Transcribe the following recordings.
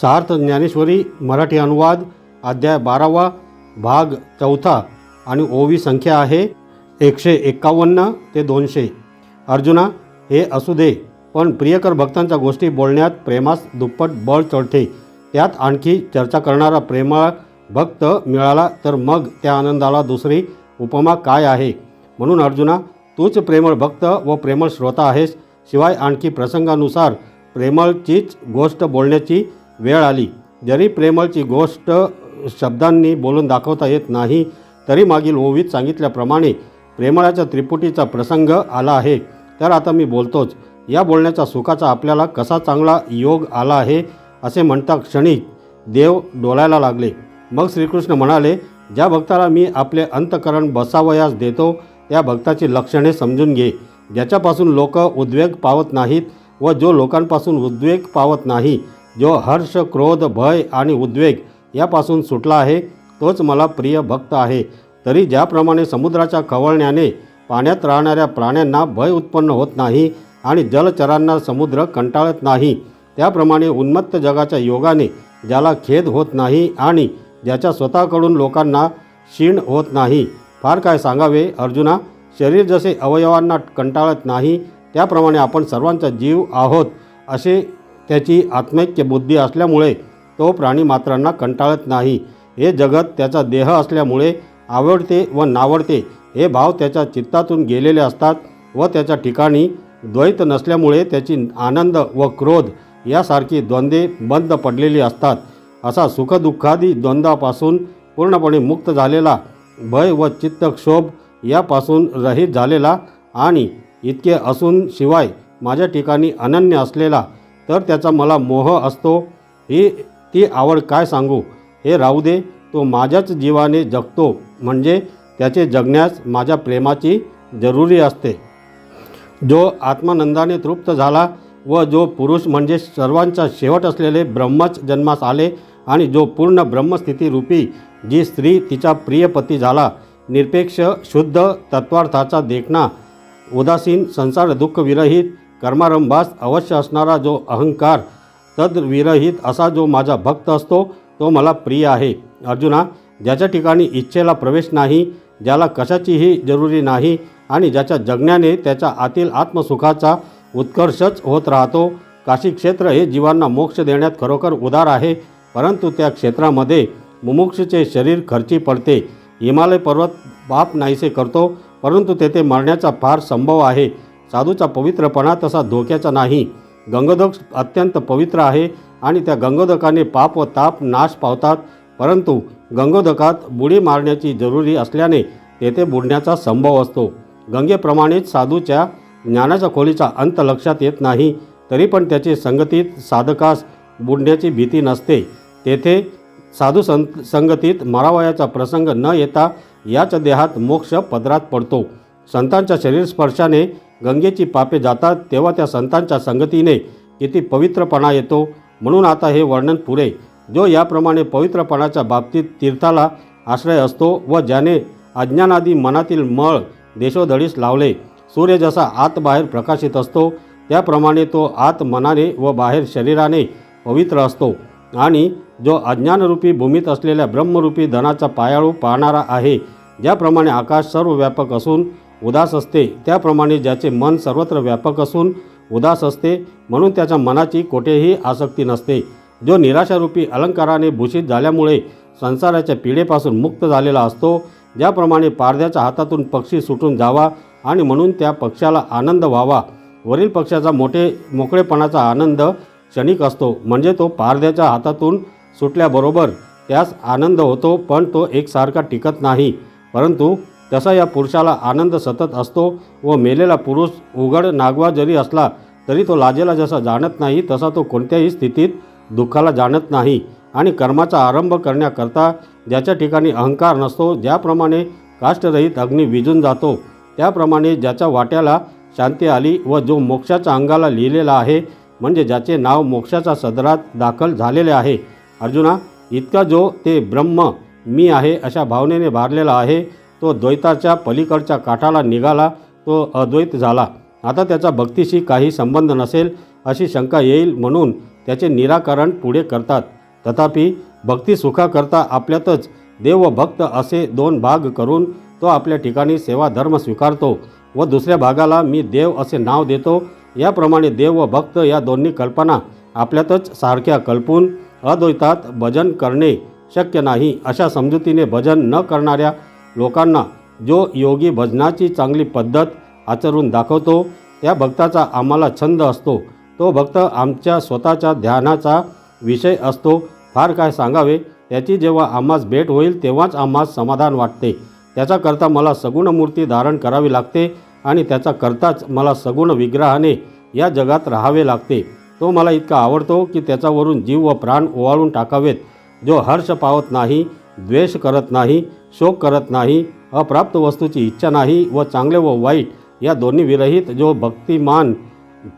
सार्थ ज्ञानेश्वरी मराठी अनुवाद अध्याय बारावा भाग चौथा आणि ओवी संख्या आहे एकशे एक्कावन्न ते दोनशे. अर्जुना हे असू दे पण प्रियकर भक्तांच्या गोष्टी बोलण्यात प्रेमास दुप्पट बळ चढते. त्यात आणखी चर्चा करणारा प्रेमळ भक्त मिळाला तर मग त्या आनंदाला दुसरी उपमा काय आहे म्हणून अर्जुना तूच प्रेमळ भक्त व प्रेमळ श्रोता आहेस. शिवाय आणखी प्रसंगानुसार प्रेमळचीच गोष्ट बोलण्याची वेळ आली. जरी प्रेमळची गोष्ट शब्दांनी बोलून दाखवता येत नाही तरी मागील ओवीत सांगितल्याप्रमाणे प्रेमळाच्या त्रिपुटीचा प्रसंग आला आहे. तर आता मी बोलतोच. या बोलण्याचा सुखाचा आपल्याला कसा चांगला योग आला आहे असे म्हणता क्षणी देव डोलायला लागले. मग श्रीकृष्ण म्हणाले ज्या भक्ताला मी आपले अंतकरण बसावयास देतो त्या भक्ताची लक्षणे समजून घे. ज्याच्यापासून लोक उद्वेग पावत नाहीत व जो लोकांपासून उद्वेग पावत नाही जो हर्ष क्रोध भय आणि उद्वेग यापासून सुटला आहे तोच मला प्रिय भक्त आहे. तरी ज्याप्रमाणे समुद्राच्या खवळण्याने पाण्यात राहणाऱ्या प्राण्यांना भय उत्पन्न होत नाही आणि जलचरांना समुद्र कंटाळत नाही त्याप्रमाणे उन्मत्त जगाच्या योगाने ज्याला खेद होत नाही आणि ज्याच्या स्वतःकडून लोकांना क्षीण होत नाही. फार काय सांगावे अर्जुना? शरीर जसे अवयवांना कंटाळत नाही त्याप्रमाणे आपण सर्वांचा जीव आहोत असे त्याची आत्मैक्य बुद्धी असल्यामुळे तो प्राणीमात्रांना कंटाळत नाही. हे जगत त्याचा देह असल्यामुळे आवडते व नावडते हे भाव त्याच्या चित्तातून गेलेले असतात व त्याच्या ठिकाणी द्वैत नसल्यामुळे त्याची आनंद व क्रोध यासारखी द्वंद्वे बंद पडलेली असतात. असा सुखदुःखादी द्वंद्वापासून पूर्णपणे मुक्त झालेला भय व चित्तक्षोभ यापासून रहित झालेला आणि इतके असून शिवाय माझ्या ठिकाणी अनन्य असलेला तर त्याचा मला मोह असतो. ही ती आवड काय सांगू? हे राहू दे तो माझ्याच जीवाने जगतो. म्हणजे त्याचे जगण्यास माझ्या प्रेमाची जरुरी असते. जो आत्मानंदाने तृप्त झाला व जो पुरुष म्हणजे सर्वांचा शेवट असलेले ब्रह्मच जन्मास आले आणि जो पूर्ण ब्रह्मस्थितीरूपी जी स्त्री तिचा प्रियपती झाला निरपेक्ष शुद्ध तत्वार्थाचा देखणा उदासीन संसार दुःख विरहित कर्मारंभास अवश्य असणारा जो अहंकार तद्विरहित असा जो माझा भक्त असतो तो मला प्रिय आहे. अर्जुना ज्याच्या ठिकाणी इच्छेला प्रवेश नाही ज्याला कशाचीही जरुरी नाही आणि ज्याच्या जगण्याने त्याच्या आतील आत्मसुखाचा उत्कर्षच होत राहतो काशी क्षेत्र हे जीवांना मोक्ष देण्यात खरोखर उदार आहे परंतु त्या क्षेत्रामध्ये मुमुक्षचे शरीर खर्ची पडते. हिमालय पर्वत पाप नाहीसे करतो परंतु तेथे मरण्याचा फार संभव आहे. साधूचा पवित्रपणा तसा धोक्याचा नाही. गंगोदक अत्यंत पवित्र आहे आणि त्या गंगोदकाने पाप व ताप नाश पावतात. परंतु गंगोदकात बुडी मारण्याची जरुरी असल्याने तेथे बुडण्याचा संभव असतो. गंगेप्रमाणेच साधूच्या ज्ञानाच्या खोलीचा अंत लक्षात येत नाही तरी पण त्याचे संगतीत साधकास बुडण्याची भीती नसते. तेथे साधू सं संगतीत मरावयाचा प्रसंग न येता याच देहात मोक्ष पदरात पडतो. संतांच्या शरीर स्पर्शाने गंगेची पापे जातात तेव्हा त्या संतांच्या संगतीने किती पवित्रपणा येतो म्हणून आता हे वर्णन पुरे. जो याप्रमाणे पवित्रपणाच्या बाबतीत तीर्थाला आश्रय असतो व ज्याने अज्ञानादी मनातील मळ देशोधडीस लावले सूर्य जसा आत बाहेर प्रकाशित असतो त्याप्रमाणे तो आत मनाने व बाहेर शरीराने पवित्र असतो. आणि जो अज्ञानरूपी भूमीत असलेल्या ब्रह्मरूपी धनाचा पायाळू पाहणारा आहे ज्याप्रमाणे आकाश सर्व व्यापक असून उदास असते. त्याप्रमाणे ज्याचे मन सर्वत्र व्यापक असून उदास असते म्हणून त्याच्या मनाची कोठेही आसक्ती नसते. जो निराशारूपी अलंकाराने भूषित झाल्यामुळे संसाराच्या पिढेपासून मुक्त झालेला असतो ज्याप्रमाणे पारद्याच्या हातातून पक्षी सुटून जावा आणि म्हणून त्या पक्षाला आनंद व्हावा. वरील पक्षाचा मोठे मोकळेपणाचा आनंद क्षणिक असतो म्हणजे तो पारद्याच्या हातातून सुटल्याबरोबर त्यास आनंद होतो पण तो एकसारखा टिकत नाही. परंतु तसा या पुरुषाला आनंद सतत असतो व मेलेला पुरुष उघड नागवा जरी असला तरी तो लाजेला जसा जाणत नाही तसा तो कोणत्याही स्थितीत दुःखाला जाणत नाही आणि कर्माचा आरंभ करण्याकरता ज्याच्या ठिकाणी अहंकार नसतो ज्याप्रमाणे काष्टरहित अग्नी विजून जातो त्याप्रमाणे ज्याच्या वाट्याला शांती आली व जो मोक्षाच्या अंगाला लिहिलेला आहे म्हणजे ज्याचे नाव मोक्षाच्या सदरात दाखल झालेले आहे. अर्जुना इतका जो ते ब्रह्म मी आहे अशा भावनेने भारलेला आहे तो द्वैताच्या पलीकडच्या काठाला निघाला तो अद्वैत झाला. आता त्याचा भक्तीशी काही संबंध नसेल अशी शंका येईल म्हणून त्याचे निराकरण पुढे करतात. तथापि भक्ती सुखाकरता आपल्यातच देव व भक्त असे दोन भाग करून तो आपल्या ठिकाणी सेवा धर्म स्वीकारतो व दुसऱ्या भागाला मी देव असे नाव देतो. याप्रमाणे देव व भक्त या दोन्ही कल्पना आपल्यातच सारख्या कल्पून अद्वैतात भजन करणे शक्य नाही अशा समजुतीने भजन न करणाऱ्या लोकांना जो योगी भजनाची चांगली पद्धत आचरून दाखवतो त्या भक्ताचा आम्हाला छंद असतो. तो भक्त आमच्या स्वतःच्या ध्यानाचा विषय असतो. फार काय सांगावे? त्याची जेव्हा आम्हास भेट होईल तेव्हाच आम्हास समाधान वाटते. त्याच्याकरता मला सगुण मूर्ती धारण करावी लागते आणि त्याचा करताच मला सगुण विग्रहाने या जगात राहावे लागते. तो मला इतका आवडतो की त्याच्यावरून जीव व प्राण ओवाळून टाकावेत. जो हर्ष पावत नाही द्वेष करत नाही शोक करत नाही अप्राप्त वस्तूची इच्छा नाही व चांगले व वाईट या दोन्ही विरहित जो भक्तिमान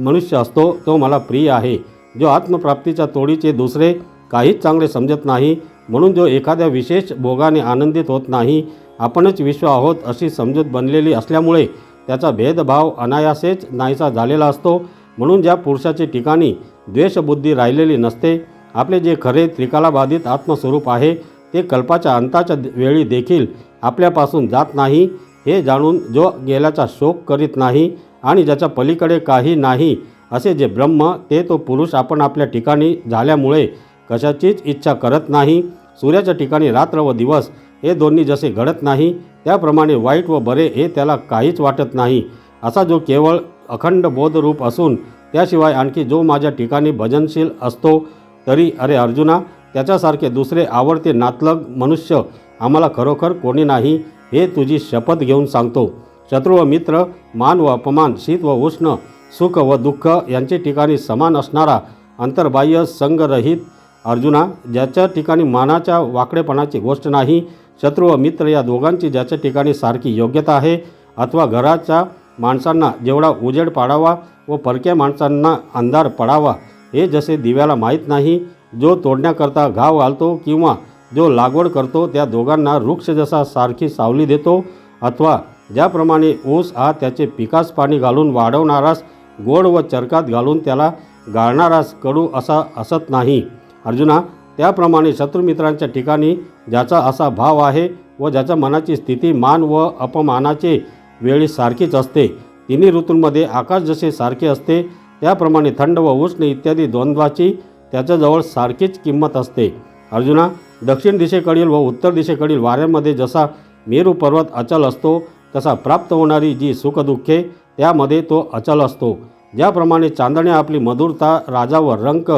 मनुष्य असतो तो मला प्रिय आहे. जो आत्मप्राप्तीच्या तोडीचे दुसरे काहीच चांगले समजत नाही म्हणून जो एखाद्या विशेष भोगाने आनंदित होत नाही आपणच विश्व आहोत अशी समजूत बनलेली असल्यामुळे त्याचा भेदभाव अनायासेच नाहीसा झालेला असतो. म्हणून ज्या पुरुषाच्या ठिकाणी द्वेषबुद्धी राहिलेली नसते आपले जे खरे त्रिकालाबाधित आत्मस्वरूप आहे ते कल्पाच्या अंताच्या वेळी देखील आपल्यापासून जात नाही हे जाणून जो गेल्याचा शोक करीत नाही आणि ज्याच्या पलीकडे काही नाही असे जे ब्रह्म ते तो पुरुष आपण आपल्या ठिकाणी झाल्यामुळे कशाचीच इच्छा करत नाही. सूर्याच्या ठिकाणी रात्र व दिवस हे दोन्ही जसे घडत नाही त्याप्रमाणे वाईट व बरे हे त्याला काहीच वाटत नाही. असा जो केवळ अखंड बोधरूप असून त्याशिवाय आणखी जो माझ्या ठिकाणी भजनशील असतो तरी अरे अर्जुना त्याच्यासारखे दुसरे आवडते नातलग मनुष्य आम्हाला खरोखर कोणी नाही हे तुझी शपथ घेऊन सांगतो. शत्रू व मित्र मान व अपमान शीत व उष्ण सुख व दुःख यांचे ठिकाणी समान असणारा अंतर्बाह्य संगरहित अर्जुना ज्याच्या ठिकाणी मानाच्या वाकडेपणाची गोष्ट नाही शत्रू व मित्र या दोघांची ज्याच्या ठिकाणी सारखी योग्यता आहे अथवा घराच्या माणसांना जेवढा उजेड पाडावा व परक्या माणसांना अंधार पडावा हे जसे दिव्याला माहीत नाही जो तोडण्याकरता घाव घालतो किंवा जो लागवड करतो त्या दोघांना वृक्ष जसा सारखी सावली देतो अथवा ज्याप्रमाणे ऊस हा त्याचे पिकास पाणी घालून वाढवणारास गोड व चरकात घालून त्याला गाळणारास कडू असा असत नाही. अर्जुना त्याप्रमाणे शत्रुमित्रांच्या ठिकाणी ज्याचा असा भाव आहे व ज्याच्या मनाची स्थिती मान व अपमानाचे वेळी सारखीच असते. तिन्ही ऋतूंमध्ये आकाश जसे सारखे असते त्याप्रमाणे थंड व उष्ण इत्यादी द्वंद्वाची त्याच्याजवळ सारखीच किंमत असते. अर्जुना दक्षिण दिशेकडील व उत्तर दिशेकडील वाऱ्यामध्ये जसा मेरू पर्वत अचल असतो तसा प्राप्त होणारी जी सुखदुःखे त्यामध्ये तो अचल असतो. ज्याप्रमाणे चांदणे आपली मधुरता राजा व रंक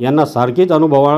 यांना सारखीच अनुभवा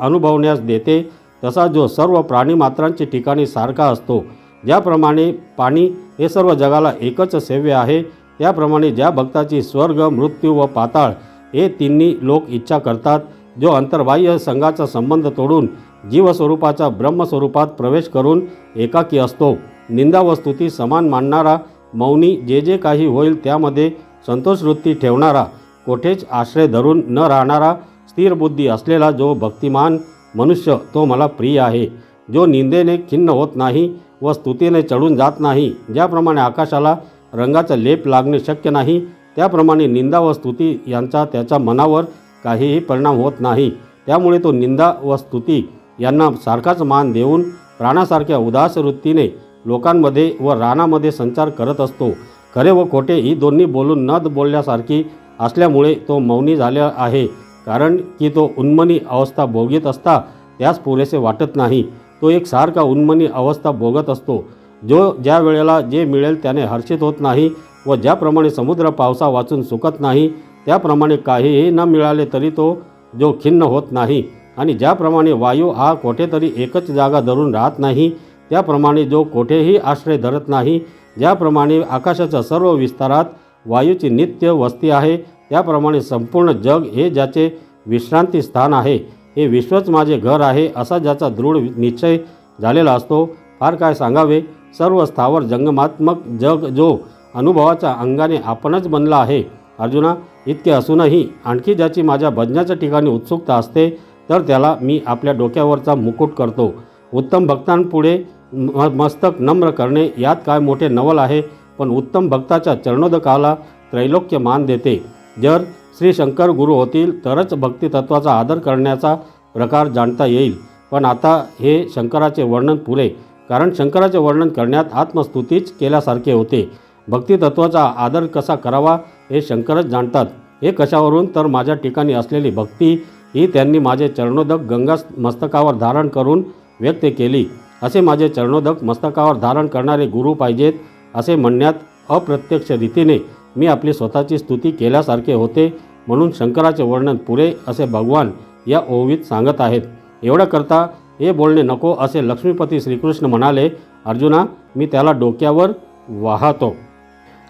अनुभवण्यास देते तसा जो सर्व प्राणीमात्रांची ठिकाणी सारखा असतो. ज्याप्रमाणे पाणी हे सर्व जगाला एकच सेव्य आहे त्याप्रमाणे ज्या भक्ताची स्वर्ग मृत्यू व पाताळ हे तिन्ही लोक इच्छा करतात जो अंतर्बाह्य संघाचा संबंध तोडून जीवस्वरूपाच्या ब्रह्मस्वरूपात प्रवेश करून एकाकी असतो. निंदा व स्तुती समान मानणारा मौनी जे जे काही होईल त्यामध्ये संतोषवृत्ती ठेवणारा कोठेच आश्रय धरून न राहणारा स्थिर बुद्धी असलेला जो भक्तिमान मनुष्य तो मला प्रिय आहे. जो निंदेने खिन्न होत नाही व स्तुतीने चढून जात नाही ज्याप्रमाणे आकाशाला रंगाचा लेप लागणे शक्य नाही त्याप्रमाणे निंदा व स्तुती यांचा त्याच्या मनावर काहीही परिणाम होत नाही. त्यामुळे तो निंदा व स्तुती यांना सारखाच मान देऊन प्राणासारख्या उदास वृत्तीने लोकांमध्ये व रानामध्ये संचार करत असतो. खरे व खोटे ही दोन्ही बोलून न बोलल्यासारखी असल्यामुळे तो मौनी झाला आहे. कारण की तो उन्मनी अवस्था भोगीत असता त्यास पुरेसे वाटत नाही. तो एक सारखा उन्मनी अवस्था भोगत असतो. जो ज्या वेळेला जे मिळेल त्याने हर्षित होत नाही व ज्याप्रमाणे समुद्र पावसा वाचून सुकत नाही त्याप्रमाणे काहीही न मिळाले तरी तो जो खिन्न होत नाही. आणि ज्याप्रमाणे वायू हा कोठेतरी एकच जागा धरून राहत नाही त्याप्रमाणे जो कोठेही आश्रय धरत नाही ज्याप्रमाणे आकाशाच्या सर्व विस्तारात वायूची नित्य वस्ती आहे त्याप्रमाणे संपूर्ण जग हे ज्याचे विश्रांती स्थान आहे हे विश्वच माझे घर आहे असा ज्याचा दृढ निश्चय झालेला असतो. फार काय सांगावे सर्व स्थावर जंगमात्मक जग जो अनुभवाच्या अंगाने आपणच बनला आहे. अर्जुना इतके असूनही आणखी ज्याची माझ्या भजनाच्या ठिकाणी उत्सुकता असते तर त्याला मी आपल्या डोक्यावरचा मुकुट करतो. उत्तम भक्तांपुढे म मस्तक नम्र करणे यात काय मोठे नवल आहे पण उत्तम भक्ताच्या चरणोदकाला त्रैलोक्य मान देते. जर श्री शंकर गुरु होतील तरच भक्तितत्वाचा आदर करण्याचा प्रकार जाणता येईल. पण आता हे शंकराचे वर्णन पुरे कारण शंकराचे वर्णन करण्यात आत्मस्तुतीच केल्यासारखे होते. भक्तितत्वाचा आदर कसा करावा हे शंकरच जाणतात. हे कशावरून? तर माझ्या ठिकाणी असलेली भक्ती ही त्यांनी माझे चरणोदक गंगा मस्तकावर धारण करून व्यक्त केली. असे माझे चरणोदक मस्तकावर धारण करणारे गुरु पाहिजेत असे म्हणण्यात अप्रत्यक्ष रीतीने मी आपली स्वतःची स्तुती केल्यासारखे होते म्हणून शंकराचे वर्णन पुरे असे भगवान या ओवीत सांगत आहेत. एवढं करता हे बोलणे नको असे लक्ष्मीपती श्रीकृष्ण म्हणाले अर्जुना मी त्याला डोक्यावर वाहतो.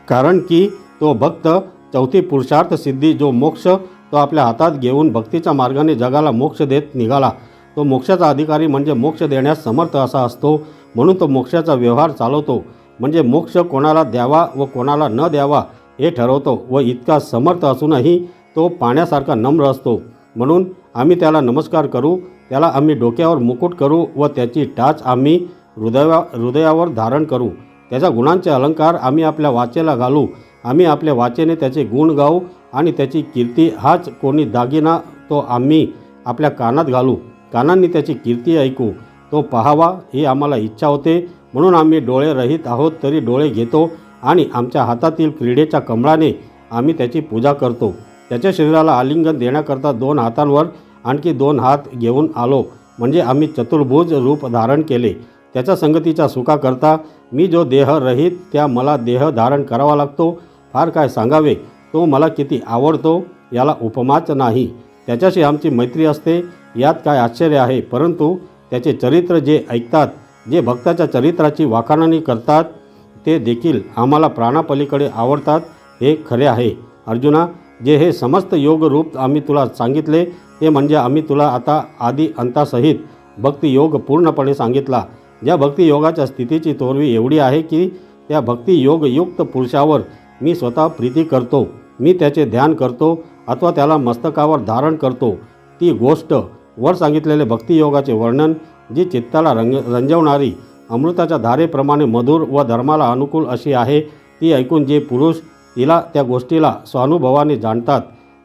कारण की तो भक्त चौथी पुरुषार्थ सिद्धी जो मोक्ष तो आपल्या हातात घेऊन भक्तीच्या मार्गाने जगाला मोक्ष देत निघाला. तो मोक्षाचा अधिकारी म्हणजे मोक्ष देण्यास समर्थ असा असतो. म्हणून तो मोक्षाचा व्यवहार चालवतो. म्हणजे मोक्ष कोणाला द्यावा व कोणाला न द्यावा हे ठरवतो व इतका समर्थ असूनही तो पाण्यासारखा नम्र असतो. म्हणून आम्ही त्याला नमस्कार करू त्याला आम्ही डोक्यावर मुकुट करू व त्याची टाच आम्ही हृदया हृदयावर धारण करू. त्याच्या गुणांचे अलंकार आम्ही आपल्या वाचेला घालू. आम्ही आपल्या वाचेने त्याचे गुण गाऊ आणि त्याची कीर्ती हाच कोणी दागिना तो आम्ही आपल्या कानात घालू. कानांनी त्याची कीर्ती ऐकू. तो पाहावा ही आम्हाला इच्छा होते. म्हणून आम्ही डोळे रहित आहोत तरी डोळे घेतो आणि आमच्या हातातील क्रीडेच्या कमळाने आम्ही त्याची पूजा करतो. त्याच्या शरीराला आलिंगन देण्याकरता दोन हातांवर आणखी दोन हात घेऊन आलो. म्हणजे आम्ही चतुर्भुज रूप धारण केले. त्याच्या संगतीच्या सुखाकरता मी जो देह रहित त्या मला देह धारण करावा लागतो. फार काय सांगावे? तो मला किती आवडतो? याला उपमाच नाही. त्याच्याशी आमची मैत्री असते. यात काय आश्चर्य आहे? परंतु त्याचे चरित्र जे ऐकतात जे भक्ताच्या चरित्राची वाखाणणी करतात ते देखील आम्हाला प्राणापलीकडे आवडतात. हे खरे आहे. अर्जुना जे हे समस्त योग रूप आम्ही तुला सांगितले ते म्हणजे आम्ही तुला आता आदी अंतासहित भक्तियोग पूर्णपणे सांगितला. ज्या भक्तियोगाच्या स्थितीची तोरवी एवढी आहे की त्या भक्तियोगयुक्त पुरुषावर मी स्वतः प्रीती करतो मी त्याचे ध्यान करतो अथवा त्याला मस्तकावर धारण करतो. ती गोष्ट वर सांगितलेले भक्तियोगाचे वर्णन जी चित्ताला रंग रंजवणारी अमृताच्या धारेप्रमाणे मधुर व धर्माला अनुकूल अशी आहे ती ऐकून जे पुरुष तिला त्या गोष्टीला स्वानुभवाने जाणतात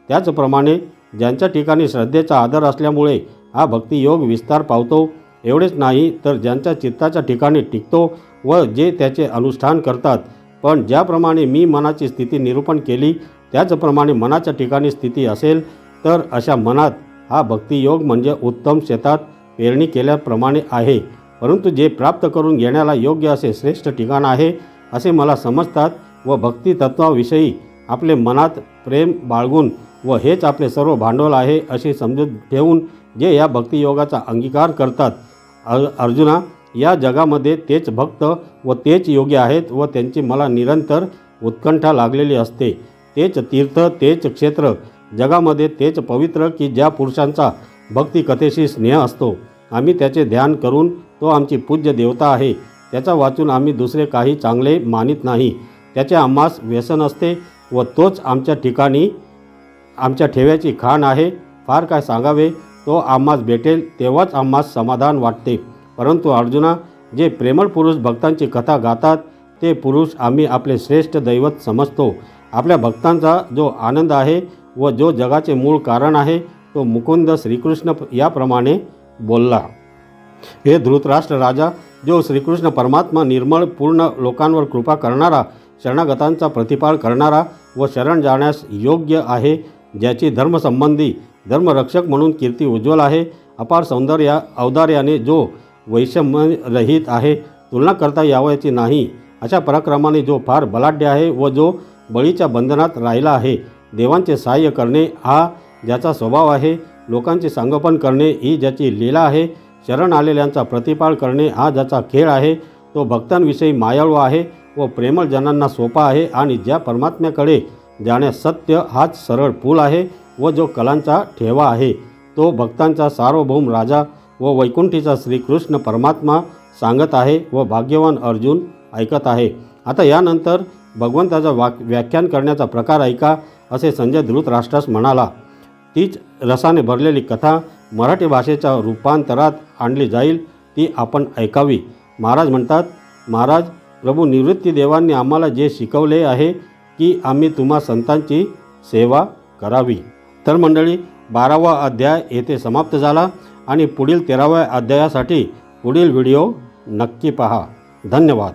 त्याचप्रमाणे ज्यांच्या ठिकाणी श्रद्धेचा आदर असल्यामुळे हा भक्तियोग विस्तार पावतो एवढेच नाही तर ज्यांच्या चित्ताच्या ठिकाणी टिकतो व जे त्याचे अनुष्ठान करतात पण ज्याप्रमाणे मी मनाची स्थिती निरूपण केली त्याचप्रमाणे मनाच्या ठिकाणी स्थिती असेल तर अशा मनात हा भक्तियोग म्हणजे उत्तम शेतात पेरणी केल्याप्रमाणे आहे. परंतु जे प्राप्त करून घेण्याला योग्य असे श्रेष्ठ ठिकाण आहे असे मला समजतात व भक्तितत्वाविषयी आपले मनात प्रेम बाळगून व हेच आपले सर्व भांडवल आहे अशी समजूत ठेवून जे या भक्तियोगाचा अंगीकार करतात अर्जुना या जगामध्ये तेच भक्त व तेच योग्य आहेत व त्यांची मला निरंतर उत्कंठा लागलेली असते. तेच तीर्थ तेच क्षेत्र जगामध्ये तेच पवित्र की ज्या पुरुषांचा भक्तिकथेशी स्नेह असतो. आम्ही त्याचे ध्यान करून तो आमची पूज्य देवता आहे. त्याचा वाचून आम्ही दुसरे काही चांगले मानित नाही. त्याचे आम्हास व्यसन असते व तोच आमच्या ठिकाणी आमच्या ठेव्याची खाण आहे. फार काय सांगावे तो आम्हास भेटेल तेव्हाच आम्हास समाधान वाटते. परंतु अर्जुना जे प्रेमळ पुरुष भक्तांची कथा गातात ते पुरुष आम्ही आपले श्रेष्ठ दैवत समजतो. आपल्या भक्तांचा जो आनंद आहे व जो जगाचे मूळ कारण आहे तो मुकुंद श्रीकृष्ण याप्रमाणे बोलला. हे धृतराष्ट्र राजा जो श्रीकृष्ण परमात्मा निर्मळ पूर्ण लोकांवर कृपा करणारा शरणागतांचा प्रतिपाळ करणारा व शरण जाण्यास योग्य आहे ज्याची धर्मसंबंधी धर्मरक्षक म्हणून कीर्ती उज्ज्वल आहे अपार सौंदर्या अवदार्याने जो वैषम्यरहित आहे. तुलना करता यावयाची नाही. अशा पराक्रमाने जो फार बलाढ्य आहे व जो बळीच्या बंधनात राहिला आहे देवांचे सहाय्य करणे हा ज्याचा स्वभाव आहे लोकांचे संगोपन करणे ही ज्याची लीला आहे शरण आलेल्यांचा प्रतिपाळ करणे हा ज्याचा खेळ आहे तो भक्तांविषयी मायाळू आहे व प्रेमळ जनांना सोपा आहे आणि ज्या परमात्म्याकडे जाण्यास सत्य हाच सरळ पूल आहे व जो कलांचा ठेवा आहे तो भक्तांचा सार्वभौम राजा व वैकुंठीचा श्रीकृष्ण परमात्मा सांगत आहे व भाग्यवान अर्जुन ऐकत आहे. आता यानंतर भगवंताचा वाक व्याख्यान करण्याचा प्रकार ऐका असे संजय धृतराष्ट्रास म्हणाला. तीच रसाने भरलेली कथा मराठी भाषेच्या रूपांतरात आणली जाईल ती आपण ऐकावी. महाराज म्हणतात महाराज प्रभू निवृत्ती देवांनी आम्हाला जे शिकवले आहे की आम्ही तुम्हा संतांची सेवा करावी. तर मंडळी बारावा अध्याय येथे समाप्त झाला. आणि पुढील तेराव्या अध्यायासाठी पुढील व्हिडिओ नक्की पहा. धन्यवाद.